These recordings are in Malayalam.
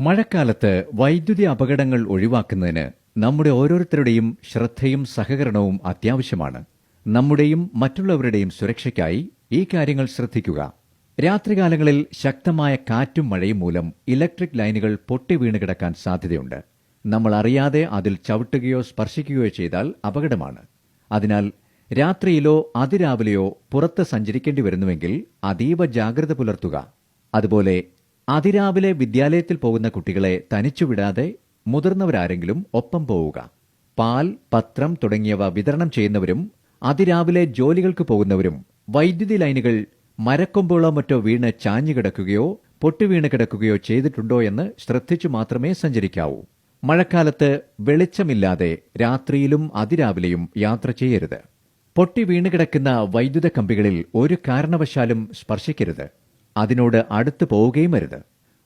മഴക്കാലത്ത് വൈദ്യുതി അപകടങ്ങൾ ഒഴിവാക്കുന്നതിന് നമ്മുടെ ഓരോരുത്തരുടെയും ശ്രദ്ധയും സഹകരണവും അത്യാവശ്യമാണ്. നമ്മുടെയും മറ്റുള്ളവരുടെയും സുരക്ഷയ്ക്കായി ഈ കാര്യങ്ങൾ ശ്രദ്ധിക്കുക. രാത്രികാലങ്ങളിൽ ശക്തമായ കാറ്റും മഴയും മൂലം ഇലക്ട്രിക് ലൈനുകൾ പൊട്ടി വീണ് കിടക്കാൻ സാധ്യതയുണ്ട്. നമ്മൾ അറിയാതെ അതിൽ ചവിട്ടുകയോ സ്പർശിക്കുകയോ ചെയ്താൽ അപകടമാണ്. അതിനാൽ രാത്രിയിലോ അതിരാവിലെയോ പുറത്ത് സഞ്ചരിക്കേണ്ടി വരുന്നുവെങ്കിൽ അതീവ ജാഗ്രത പുലർത്തുക. അതുപോലെ അതിരാവിലെ വിദ്യാലയത്തിൽ പോകുന്ന കുട്ടികളെ തനിച്ചുവിടാതെ മുതിർന്നവരാരെങ്കിലും ഒപ്പം പോവുക. പാൽ പത്രം തുടങ്ങിയവ വിതരണം ചെയ്യുന്നവരും അതിരാവിലെ ജോലികൾക്ക് പോകുന്നവരും വൈദ്യുതി ലൈനുകൾ മരക്കൊമ്പുകളോ മറ്റോ വീണ് ചാഞ്ഞുകിടക്കുകയോ പൊട്ടുവീണ് കിടക്കുകയോ ചെയ്തിട്ടുണ്ടോ എന്ന് ശ്രദ്ധിച്ചു മാത്രമേ സഞ്ചരിക്കാവൂ. മഴക്കാലത്ത് വെളിച്ചമില്ലാതെ രാത്രിയിലും അതിരാവിലെയും യാത്ര ചെയ്യരുത്. പൊട്ടി വീണുകിടക്കുന്ന വൈദ്യുത കമ്പികളിൽ ഒരു കാരണവശാലും സ്പർശിക്കരുത്. അതിനോട് അടുത്തു പോവുകയും അരുത്.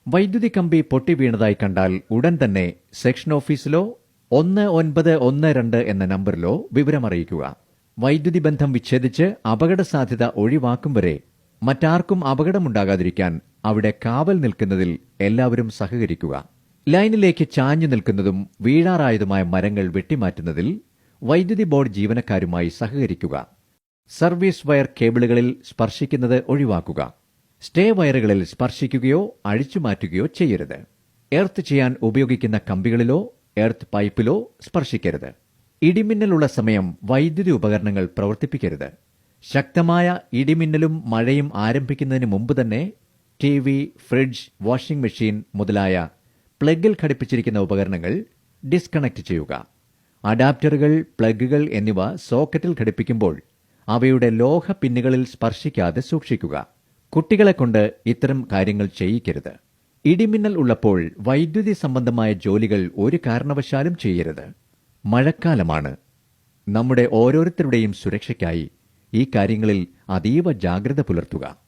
വൈദ്യുതി കമ്പി പൊട്ടി വീണതായി കണ്ടാൽ ഉടൻ തന്നെ സെക്ഷൻ ഓഫീസിലോ ഒന്ന് ഒൻപത് ഒന്ന് രണ്ട് എന്ന നമ്പറിലോ വിവരമറിയിക്കുക വൈദ്യുതി ബന്ധം വിച്ഛേദിച്ച് അപകട സാധ്യത ഒഴിവാക്കും വരെ മറ്റാർക്കും അപകടമുണ്ടാകാതിരിക്കാൻ അവിടെ കാവൽ നിൽക്കുന്നതിൽ എല്ലാവരും സഹകരിക്കുക. ലൈനിലേക്ക് ചാഞ്ഞു നിൽക്കുന്നതും വീഴാറായതുമായ മരങ്ങൾ വെട്ടിമാറ്റുന്നതിൽ വൈദ്യുതി ബോർഡ് ജീവനക്കാരുമായി സഹകരിക്കുക. സർവീസ് വയർ കേബിളുകളിൽ സ്പർശിക്കുന്നത് ഒഴിവാക്കുക. സ്റ്റേ വയറുകളിൽ സ്പർശിക്കുകയോ അഴിച്ചുമാറ്റുകയോ ചെയ്യരുത്. എർത്ത് ചെയ്യാൻ ഉപയോഗിക്കുന്ന കമ്പികളിലോ എർത്ത് പൈപ്പിലോ സ്പർശിക്കരുത്. ഇടിമിന്നലുള്ള സമയം വൈദ്യുതി ഉപകരണങ്ങൾ പ്രവർത്തിപ്പിക്കരുത്. ശക്തമായ ഇടിമിന്നലും മഴയും ആരംഭിക്കുന്നതിന് മുമ്പ് തന്നെ T V fridge washing machine മുതലായ പ്ലഗിൽ ഘടിപ്പിച്ചിരിക്കുന്ന ഉപകരണങ്ങൾ ഡിസ്കണക്ട് ചെയ്യുക. അഡാപ്റ്ററുകൾ പ്ലഗുകൾ എന്നിവ സോക്കറ്റിൽ ഘടിപ്പിക്കുമ്പോൾ അവയുടെ ലോഹ പിന്നുകളിൽ സ്പർശിക്കാതെ സൂക്ഷിക്കുക. കുട്ടികളെ കൊണ്ട് ഇത്തരം കാര്യങ്ങൾ ചെയ്യിക്കരുത്. ഇടിമിന്നൽ ഉള്ളപ്പോൾ വൈദ്യുതി സംബന്ധമായ ജോലികൾ ഒരു കാരണവശാലും ചെയ്യരുത്. മഴക്കാലമാണ്. നമ്മുടെ ഓരോരുത്തരുടെയും സുരക്ഷയ്ക്കായി ഈ കാര്യങ്ങളിൽ അതീവ ജാഗ്രത പുലർത്തുക.